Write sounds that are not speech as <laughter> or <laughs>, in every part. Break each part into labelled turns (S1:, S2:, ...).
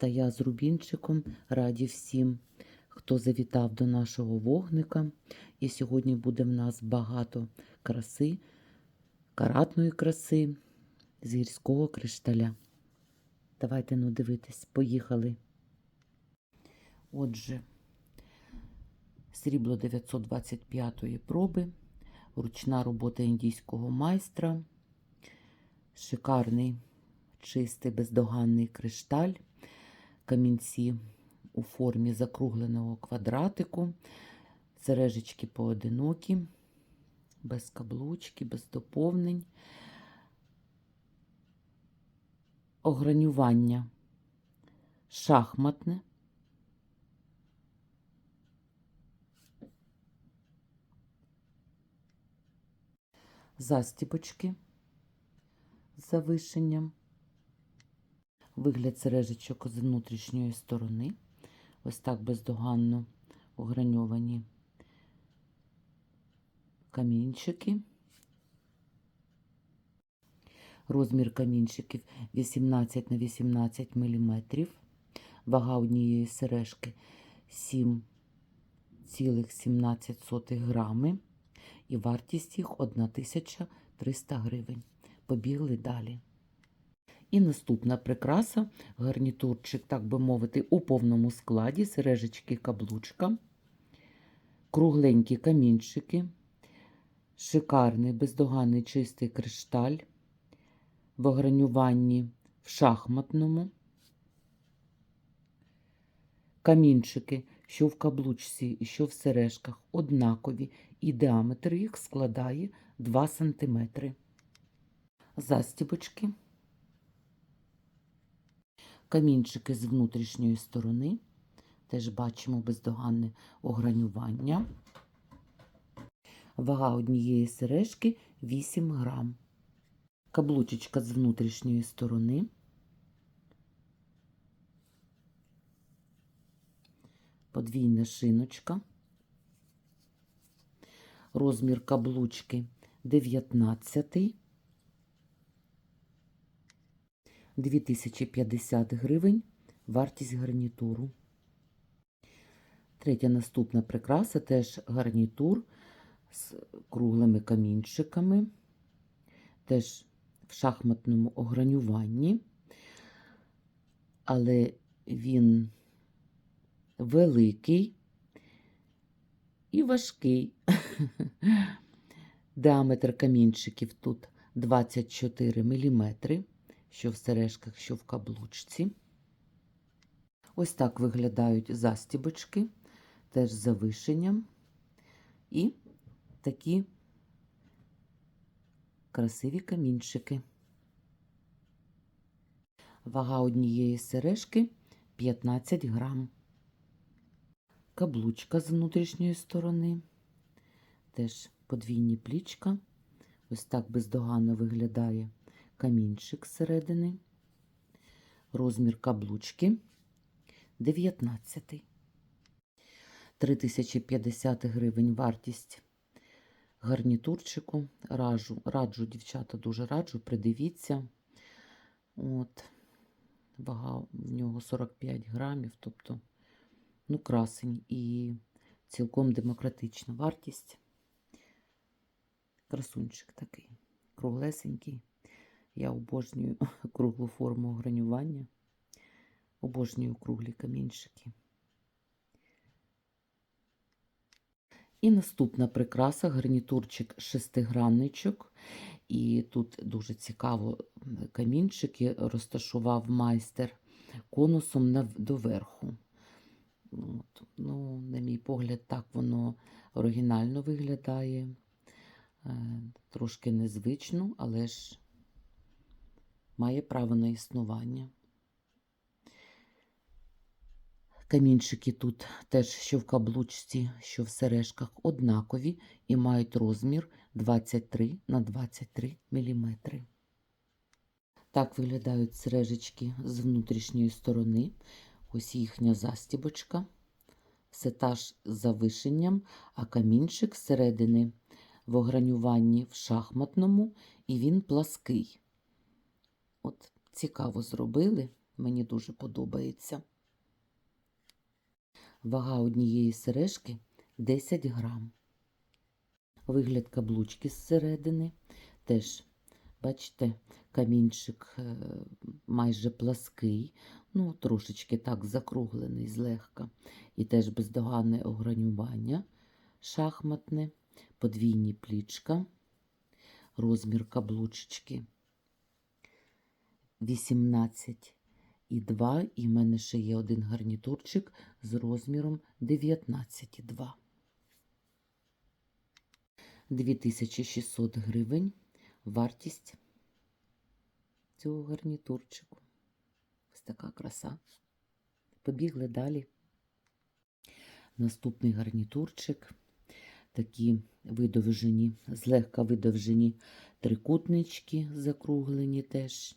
S1: та я з Рубінчиком раді всім, хто завітав до нашого вогника. І сьогодні буде в нас багато краси, каратної краси з гірського кришталя. Давайте ну дивитись, поїхали. Отже, срібло 925-ї проби, ручна робота індійського майстра, шикарний, чистий, бездоганний кришталь, камінці у формі закругленого квадратику, сережечки поодинокі, без каблучки, без доповнень, огранювання шахматне. застібочки з завишенням, вигляд сережечок з внутрішньої сторони, ось так бездоганно ограньовані камінчики. Розмір камінчиків 18 на 18 мм, вага однієї сережки 7,17 грами і вартість їх 1300 гривень. Побігли далі. І наступна прикраса, гарнітурчик, так би мовити, у повному складі, сережечки каблучка, кругленькі камінчики, шикарний, бездоганний чистий кришталь в огранюванні в шахматному, камінчики, що в каблучці що в сережках, однакові, і діаметр їх складає 2 см. Застібочки, камінчики з внутрішньої сторони, теж бачимо бездоганне огранювання. Вага однієї сережки 8 грам. Каблучечка з внутрішньої сторони. Подвійна шиночка. Розмір каблучки 19. 2050 гривень. Вартість гарнітуру. Третя наступна прикраса теж гарнітур з круглими камінчиками. Теж в шахматному огранюванні, але він великий і важкий. <laughs> Діаметр камінчиків тут 24 мм, що в сережках, що в каблучці. Ось так виглядають застібочки, теж з завишенням. І такі красиві камінчики. Вага однієї сережки 15 грам. Каблучка з внутрішньої сторони. Теж подвійні плічка. Ось так бездоганно виглядає камінчик зсередини. Розмір каблучки 19. 3050 гривень вартість гарнітурчику. Раджу, раджу, дівчата, дуже раджу, придивіться. От, Вага в нього 45 грамів, тобто, ну, красень і цілком демократична вартість. Красунчик такий, круглесенький. Я обожнюю <laughs> круглу форму гранювання, обожнюю круглі камінчики. І наступна прикраса гарнітурчик шестигранничок. І тут дуже цікаво камінчики розташував майстер конусом доверху. От. Ну, На мій погляд, так воно оригінально виглядає. Е, трошки незвично, але ж має право на існування. Камінчики тут теж, що в каблучці, що в сережках, однакові і мають розмір 23 на 23 мм. Так виглядають сережечки з внутрішньої сторони. Ось їхня застібочка. Все та ж з завишенням, а камінчик зсередини в огранюванні в шахматному, і він плаский. От Цікаво зробили Мені дуже подобається. Вага однієї сережки 10 грам. Вигляд каблучки зсередини. Теж, бачите, камінчик е, майже плаский, ну, трошечки так закруглений злегка. І теж бездоганне огранювання шахматне, подвійні плічка, розмір каблучечки 18 і 2, і в мене ще є один гарнітурчик з розміром 19,2. 2600 гривень вартість цього гарнітурчику. Ось така краса. Побігли далі. Наступний гарнітурчик. Такі видовжені, злегка видовжені трикутнички, закруглені теж.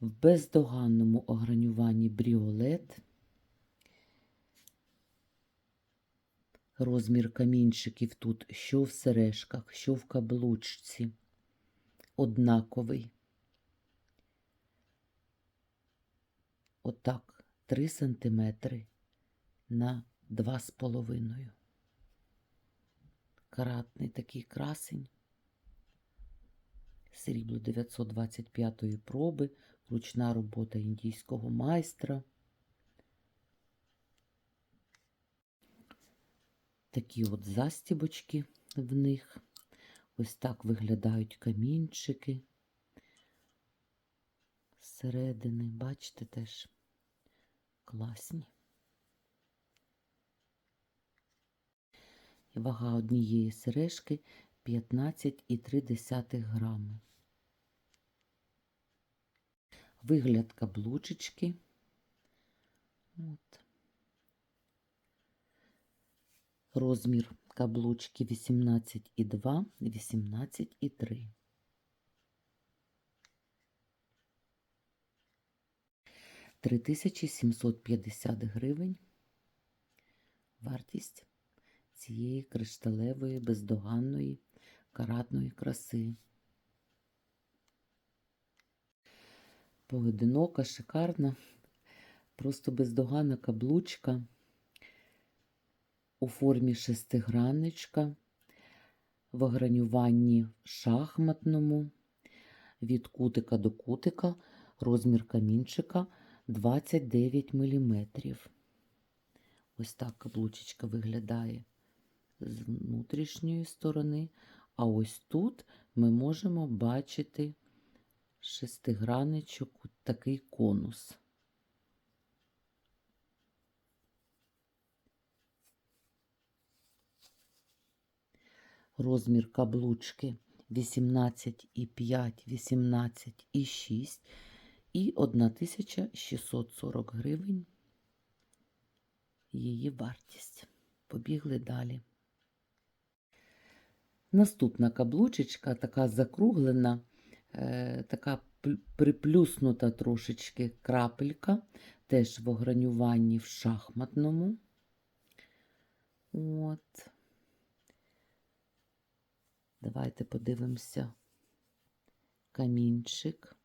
S1: В бездоганному огранюванні бріолет. Розмір камінчиків тут що в сережках, що в каблучці. Однаковий. Отак, 3 сантиметри на 2,5. Каратний такий красень. Срібло 925-ї проби, ручна робота індійського майстра. Такі от застібочки в них. Ось так виглядають камінчики зсередини. Бачите, теж класні. І вага однієї сережки 15,3 грами. Вигляд каблучечки. От. Розмір каблучки 18,2, 18,3. Три тисячі сімсот п'ятдесят гривень. Вартість цієї кришталевої, бездоганної, каратної краси. Поодинока, шикарна, просто бездоганна каблучка у формі шестигранничка, в огранюванні шахматному, від кутика до кутика, розмір камінчика 29 мм. Ось так каблучечка виглядає з внутрішньої сторони. А ось тут ми можемо бачити шестиграничок, такий конус. Розмір каблучки 18,5, 18,6 і 1640 гривень її вартість. Побігли далі. Наступна каблучечка, така закруглена, е, така приплюснута трошечки крапелька, теж в огранюванні в шахматному. От. Давайте подивимося камінчик.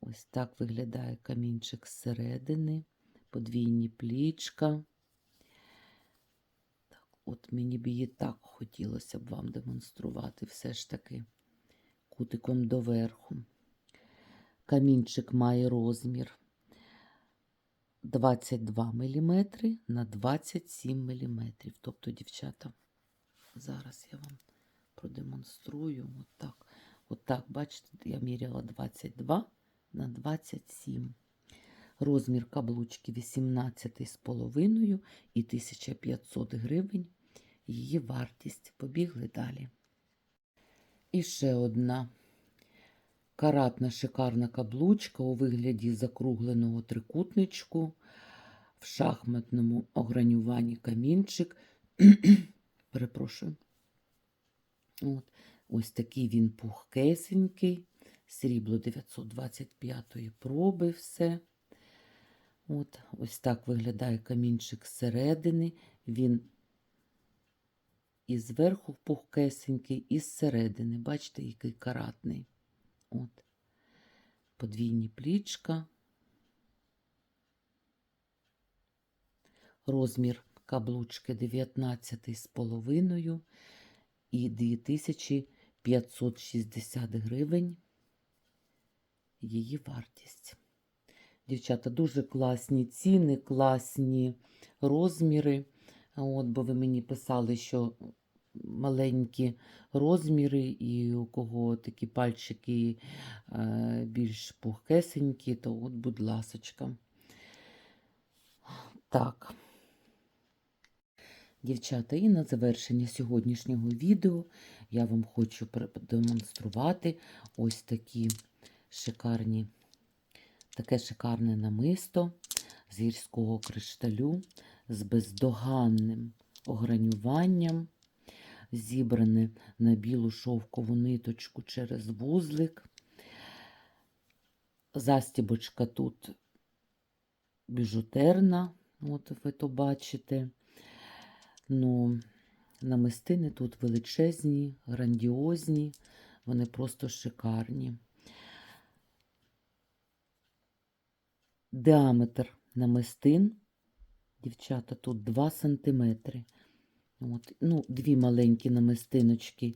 S1: Ось так виглядає камінчик зсередини, подвійні плічка. Так, от мені б її так хотілося б вам демонструвати все ж таки кутиком доверху. Камінчик має розмір 22 мм на 27 мм. Тобто, дівчата, зараз я вам продемонструю. Отак. Отак, бачите, я міряла 22 на 27. Розмір каблучки 18,5 і 1500 гривень. Її вартість. Побігли далі. І ще одна каратна шикарна каблучка у вигляді закругленого трикутничку, в шахматному огранюванні камінчик. <clears throat> Перепрошую. От. Ось такий він пухкесенький, срібло 925 проби все. От, Ось так виглядає камінчик зсередини. Він і зверху пухкесенький, і зсередини. Бачите, який каратний. От. подвійні плічка. Розмір каблучки 19 з половиною і 2560 гривень її вартість. Дівчата, дуже класні ціни, класні розміри. От, бо ви мені писали, що маленькі розміри, і у кого такі пальчики е, більш пухкесенькі, то от, будь ласочка. Так. Дівчата, і на завершення сьогоднішнього відео я вам хочу продемонструвати ось такі шикарні, таке шикарне намисто з гірського кришталю з бездоганним огранюванням, зібране на білу шовкову ниточку через вузлик. Застібочка тут біжутерна, от ви то бачите. Ну, намистини тут величезні, грандіозні, вони просто шикарні. Діаметр намистин, дівчата, тут 2 см. От, ну, дві маленькі намистиночки,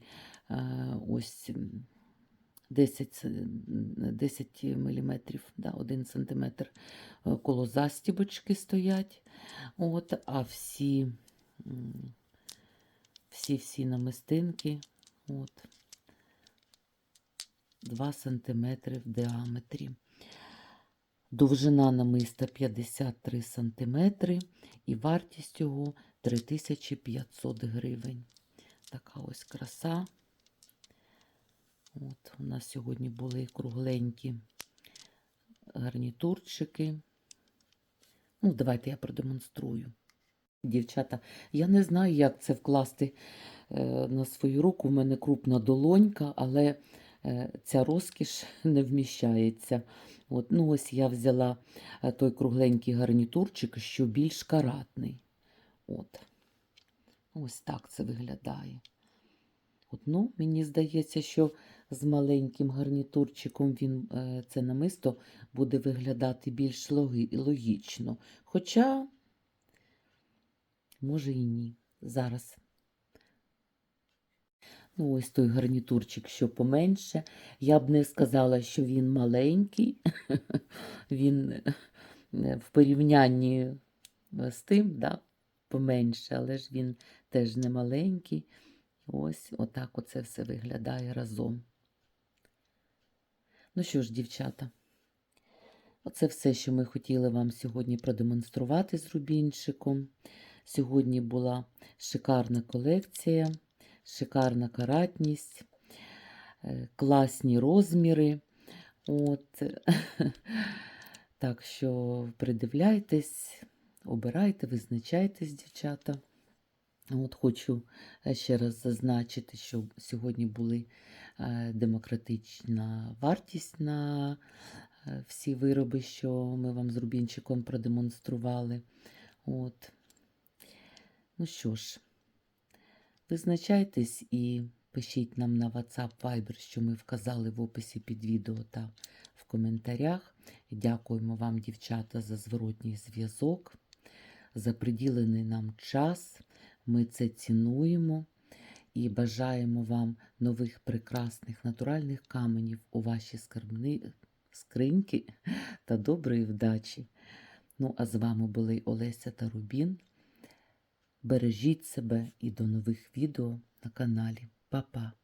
S1: е, ось 10, с- 10 мм, да, 1 см коло застібочки стоять. От, а всі, всі, всі намистинки, от, 2 см в діаметрі. Довжина намиста 53 см і вартість його 3500 гривень. Така ось краса. От, у нас сьогодні були кругленькі гарнітурчики. Ну, давайте я продемонструю. Дівчата, я не знаю, як це вкласти е, на свою руку. У мене крупна долонька, але е, ця розкіш <laughs> не вміщається. От, ну, ось я взяла е, той кругленький гарнітурчик, що більш каратний. От. Ось так це виглядає. От, ну, мені здається, що з маленьким гарнітурчиком він, е, це намисто буде виглядати більш логічно. Хоча, може і ні. Зараз. Ну, ось той гарнітурчик, що поменше. Я б не сказала, що він маленький. <laughs> Він е, в порівнянні з тим, да, поменше, але ж він теж не маленький. Ось отак оце все виглядає разом. Ну що ж, дівчата, оце все, що ми хотіли вам сьогодні продемонструвати з рубінчиком. Сьогодні була шикарна колекція, шикарна каратність, е, класні розміри. От. <laughs> Так що придивляйтесь, обирайте, визначайтесь, дівчата. От хочу е, ще раз зазначити, що сьогодні були е, демократична вартість на е, всі вироби, що ми вам з Рубінчиком продемонстрували. От. Ну що ж, визначайтесь і пишіть нам на WhatsApp Viber, що ми вказали в описі під відео та в коментарях. Дякуємо вам, дівчата, за зворотній зв'язок, за приділений нам час. Ми це цінуємо і бажаємо вам нових прекрасних натуральних каменів у ваші скарбни... скриньки та доброї вдачі. Ну, а з вами були Олеся та Рубін. Бережіть себе і до нових відео на каналі. Па-па!